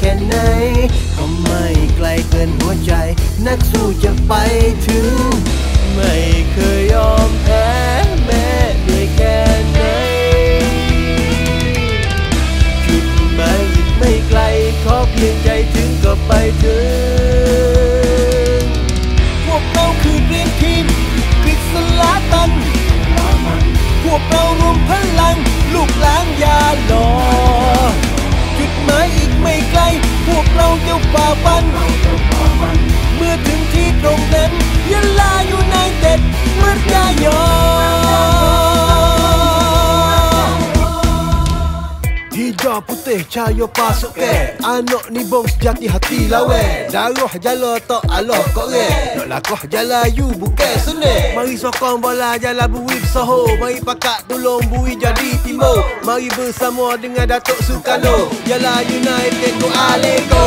แค่ไหนก็ไม่ไกลเกินหัวใจ นักสู้จะไปถึง ไม่เคยยอมแพ้แม้ด้วยแค่ไหนคิดนมาอีกไม่ไกล ขอเพียงใจถึงก็ไปถึง Hijau putih cahaya pasuk ke? Anak ni bong sejati hati lawe. Darah jala tak Allah kok re Nak lakoh jala you bukan sene Mari sokong bola jala bui soho. Mari pakat tolong bui jadi timbo Mari bersama dengan Datuk Sukano Jala United go Aleko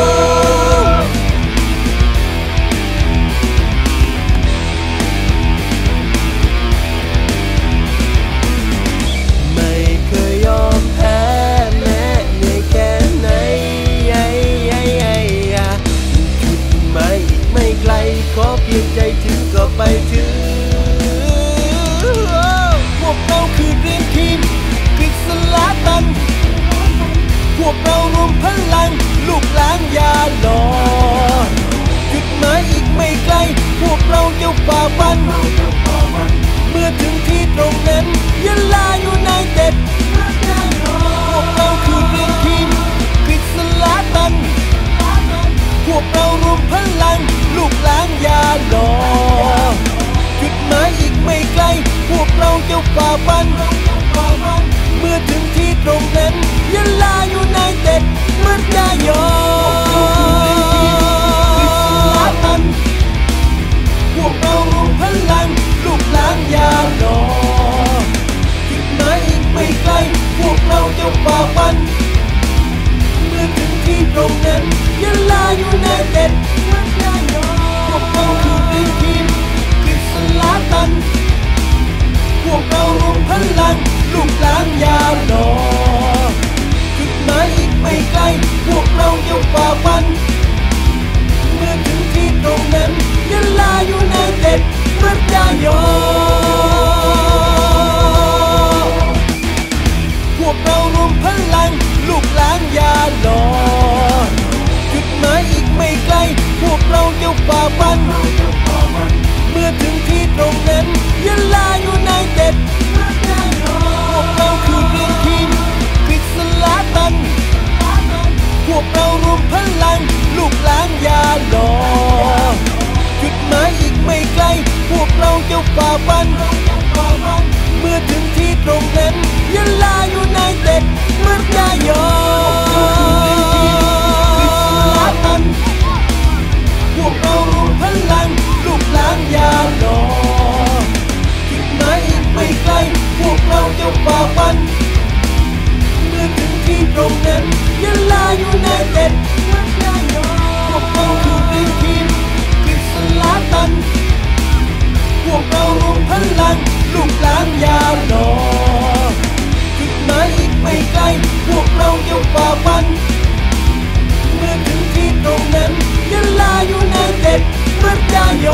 วกเราจะฝ่าฟัน เมื่อถึงที่ตรงนั้นยะลาอยู่ในเต็ดเมื่อยายอตันพวกเรารวมพลังลูกหลานยาหลอจุดหมาอีกไม่ไกล พวกเราจะฝ่าฟัน เมื่อถึงที่ตรงนั้นยะลาอยู่ในเต็ด วกเราจะฝ่าฟัน เมื่อถึงที่ตรงนั้นยะลาอยู่ในเต็ดพวกเราคือเรียนทีมกฤษลาตัน พวกเรารวมพลัง ลูกหลานยาหลอจุดหมายอีกไม่ไกล พวกเราจะฝ่าฟัน เมื่อถึงที่ตรงนั้นยะลาอยู่ในเต็ดเมื่อยายอ ยูไนเต็ดพวกเราคือทีมทีมกฤษลาตัน พวกเรารวมพลังลูกหลานยาหลอจุดหมายอีกไม่ไกล พวกเราจะฝ่าฟัน เมื่อถึงที่ตรงนั้นยะลาอยู่ในเต็ดเมื่อยาย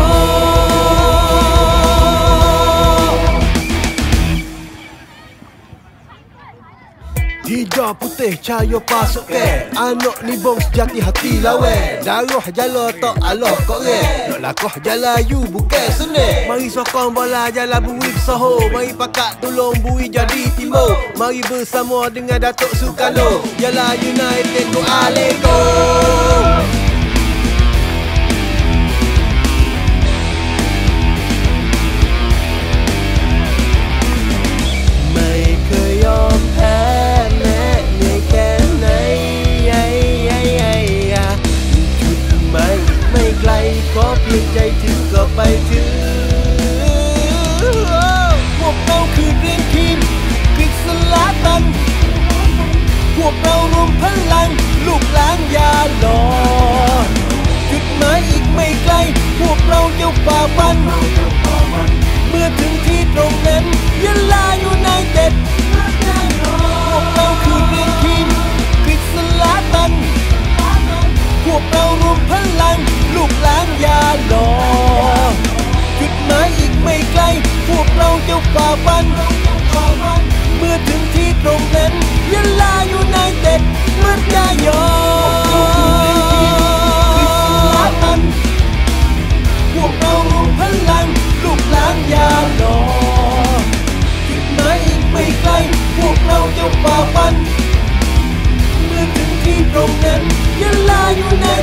Hijau putih cahaya pasuk ke? Anak ni bong sejati hati lawe. Darah jala tak Allah kok re Nak lakoh jala you bukan sene Mari sokong bola jala bui soho Mari pakat tolong bui jadi timbo Mari bersama dengan Datuk Sukano Jala United go นอนจุดหมายอีกไม่ไกล พวกเราจะฝ่าฟัน เมื่อถึงที่ตรงนั้นยันลาอยู่ในเด็ดพวกเราคือเรียนทีมคิสลาตัน พวกเรารวมพลัง ลูกหลานยาหลอจุดหมายอีกไม่ไกล พวกเราจะฝ่าฟัน เมื่อถึงที่ตรงนั้นยันลาอยู่ในเด็ดเมื่อยายอม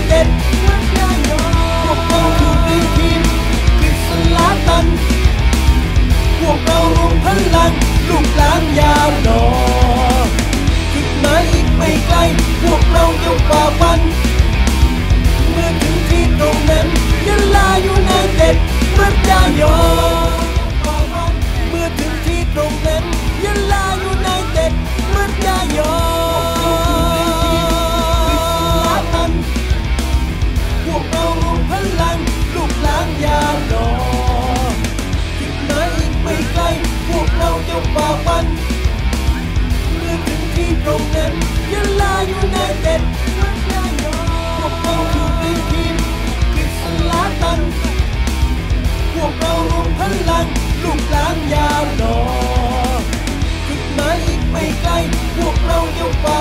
เต็ดเมื่อยายอพวกเราคือดีมทีมกฤษลาตัน พวกเรารวมพลัง ลูกหลานยาดอจุดหมายอีกไม่ไกล พวกเราจะฝ่าฟัน เมื่อถึงที่ตรงนั้นยะลาอยู่ในเด็ดเมื่อยายอ Bob. พวกเราคือตีพิมพ์กิจสลาตัน พวกเรารวมพลังลูกหลานยาหนอจุดมาอีกไม่ไกล พวกเราเดียวฝ่า